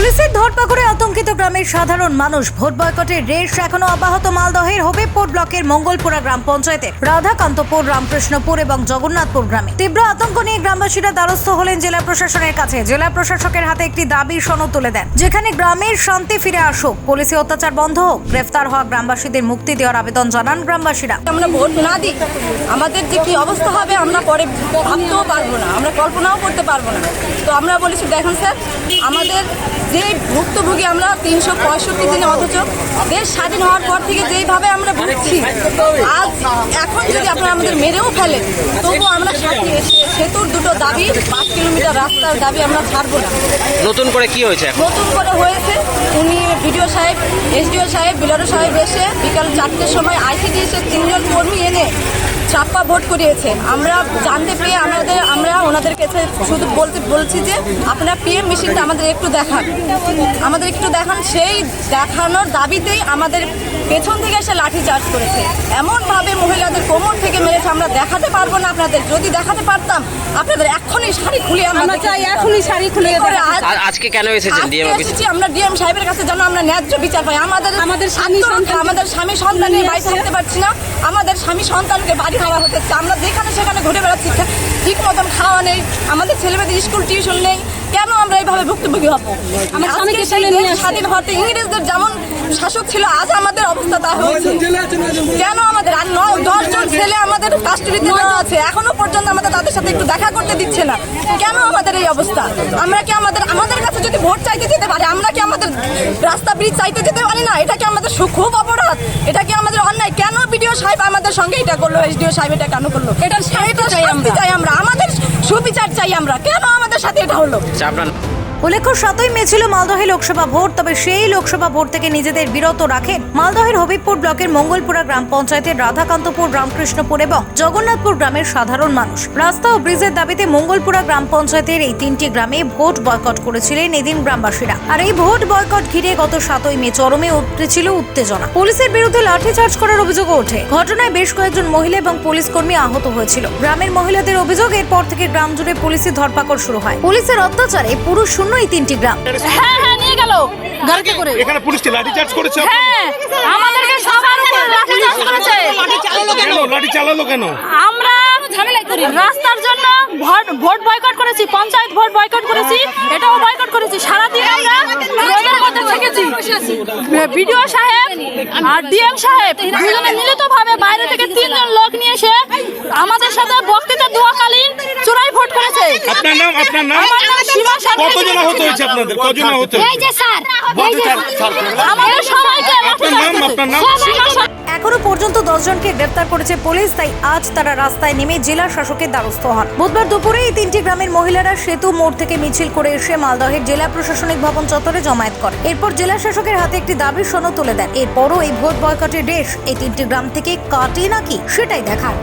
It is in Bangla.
পুলিশের ধরপাকড়ে আতঙ্কিত গ্রামের সাধারণ মানুষ ভোট বয়কটের রেশ এখনও অব্যাহত মালদহের হবিবপুর ব্লকের মঙ্গলপুরা গ্রাম পঞ্চায়েতে, রাধাকান্তপুর, রামকৃষ্ণপুর এবং জগন্নাথপুর গ্রামে। তীব্র আতঙ্ক নিয়ে গ্রামবাসীরা দ্বারস্থ হলেন জেলা প্রশাসনের কাছে। জেলা প্রশাসকের হাতে একটি দাবি সনদ তুলে দেন। যেখানে গ্রামের শান্তি ফিরে আসুক, পুলিশি অত্যাচার বন্ধ হোক, গ্রেফতার হওয়া গ্রামবাসীদের মুক্তি দেওয়ার আবেদন জানান গ্রামবাসীরা। আমরা ভোট না দিই, আমাদের যে কি অবস্থা হবে আমরা পরে ভাবতেও পারব না, আমরা কল্পনাও করতে পারব না। তো আমরা বলেছি, দেখুন স্যার, আমাদের যে ভুক্তভোগী আমরা তিনশো পঁয়ষট্টি দিনে অথচ দেশ স্বাধীন হওয়ার পর থেকে যেইভাবে আমরা ভুগছি আজ এখন যদি আপনারা আমাদের মেরেও ফেলেন তবুও আমরা সেতুর দুটো দাবি পাঁচ কিলোমিটার রাস্তার দাবি আমরা ছাড়বো না। নতুন করে কি হয়েছে নতুন করে হয়েছে উনি বিডিও সাহেব এসডিও সাহেব বিলারো সাহেব এসে বিকাল চারটের সময় আইসিডিএস এর তিনজন কর্মী এনে চাপ্পা ভোট করিয়েছে আমরা জানতে পেয়ে আমাদের, আমরা ওনাদের কাছে শুধু বলতে, বলছি যে আপনারা পিএম মেশিনটা আমাদের একটু দেখান। আমাদের একটু দেখান, সেই দেখানোর দাবিতেই আমাদের পেছন থেকে এসে লাঠি চার্জ করেছে। এমনভাবে মহিলাদের কোমর থেকে মেরেছে, আমরা দেখাতে পারব না আপনাদের। যদি দেখাতে পারতাম, আপনাদের শাড়ি খুলে আমরা চাই এখনই শাড়ি খুলে আজকে কেন এসেছেন ডিএম এসেছি আমরা ডিএম সাহেবের কাছে যেন আমরা ন্যায্য বিচার পাই। আমাদের আমাদের স্বামী আমাদের স্বামী সন্তান নিয়ে বাড়ি থাকতে পারছি না। আমাদের স্বামী সন্তানকে বাড়ি আমরা যেখানে সেখানে ঘুরে বেড়াচ্ছি ঠিক- মতন খাওয়া নেই। আমাদের ছেলেমেয়েদের স্কুল টিউশন নেই। কেন আমরা এইভাবে ভুক্তভোগী হব। স্বাধীন হতে ইংরেজদের যেমন শাসক ছিল আজ আমাদের অবস্থা তা হয়েছে। কেন আমাদের আর নয় ছেলে আমাদের কাস্টডিতে দেওয়া আছে এখনও পর্যন্ত আমাদের তাদের সাথে একটু দেখা করতে দিচ্ছে না। কেন আমাদের এই অবস্থা? আমরা কি আমাদের আমাদের কাছে যদি ভোট চাইতে যেতে পারি আমরা কি আমাদের রাস্তা ব্রিজ চাইতে যেতে পারি না? এটা কি আমাদের সু- খুব অপরাধ? এটা কি আমাদের অন্যায়? কেন বিডিও সাহেব আমাদের সঙ্গে এটা করল? এসডিও সাহেব এটা কেন করল? এটা চাই আমরা। চাই আমরা। আমাদের সুবিচার চাই আমরা। কেন আমাদের সাথে এটা হলো? আচ্ছা, আপনার উল্লেখ্য, সাতই মে ছিল মালদহে লোকসভা ভোট, তবে সেই লোকসভা ভোট থেকে নিজেদের বিরত রাখেন মালদহের হবিবপুর ব্লকের মঙ্গলপুরা গ্রাম পঞ্চায়েতের রাধাকান্তপুর, রামকৃষ্ণপুর এবং জগন্নাথপুর গ্রামের সাধারণ মানুষ। রাস্তা ও ব্রিজের দাবিতে মঙ্গলপুরা গ্রাম পঞ্চায়েতের এই তিনটি গ্রামে ভোট বয়কট করেছিলেন এদিন গ্রামবাসীরা। আর এই ভোট বয়কট ঘিরে গত সাতই মে চরমে উঠেছিল উত্তেজনা। পুলিশের বিরুদ্ধে লাঠিচার্জ করার অভিযোগও ওঠে। ঘটনায় বেশ কয়েকজন মহিলা এবং পুলিশ কর্মী আহত হয়েছিল। গ্রামের মহিলাদের অভিযোগ, এরপর থেকে গ্রাম জুড়ে পুলিশি ধরপাকড় শুরু হয়। পুলিশের অত্যাচারে পুরুষ এই তিনটি গ্রাম। হ্যাঁ হ্যাঁ নিয়ে গেল। গাড়িতে করে। এখানে পুলিশকে লাঠি চার্জ করেছে হ্যাঁ আমাদেরকে সবার উপর লাঠিচার্জ করেছে। কেন? লাঠি চালালো কেন? আমরা ঝামেলাই করি। রাস্তার জন্য ভোট ভোট বয়কট করেছি পঞ্চায়েত ভোট বয়কট করেছি এটাও বয়কট করেছি। সারাদিন আমরা রোদের মধ্যে থেকেছি। বিডিও সাহেব আর ডিএম সাহেব দুজনে মিলিতভাবে বাইরে থেকে তিনজন লোক নিয়ে এসে আমাদের সাথে বক্তৃতা করেছে আপনার নাম আপনার নাম? কতজন আহত হয়েছে আপনাদের? কজন আহত এই যে স্যার এই যে আমাদের সবাইকে আপনার নাম আপনার নাম? এখনও পর্যন্ত দশ জনকে গ্রেপ্তার করেছে পুলিশ তাই আজ তারা রাস্তায় নেমে জেলা শাসকের দ্বারস্থ হন। বুধবার দুপুরে এই তিনটি গ্রামের মহিলারা সেতু মোড় থেকে মিছিল করে এসে মালদহের জেলা প্রশাসনিক ভবন চত্বরে জমায়েত করে। এরপর জেলা শাসকের হাতে একটি দাবির সনদ তুলে দেন। এরপরও এই ভোট বয়কটের রেশ এই তিনটি গ্রাম থেকে কাটে নাকি সেটাই দেখার।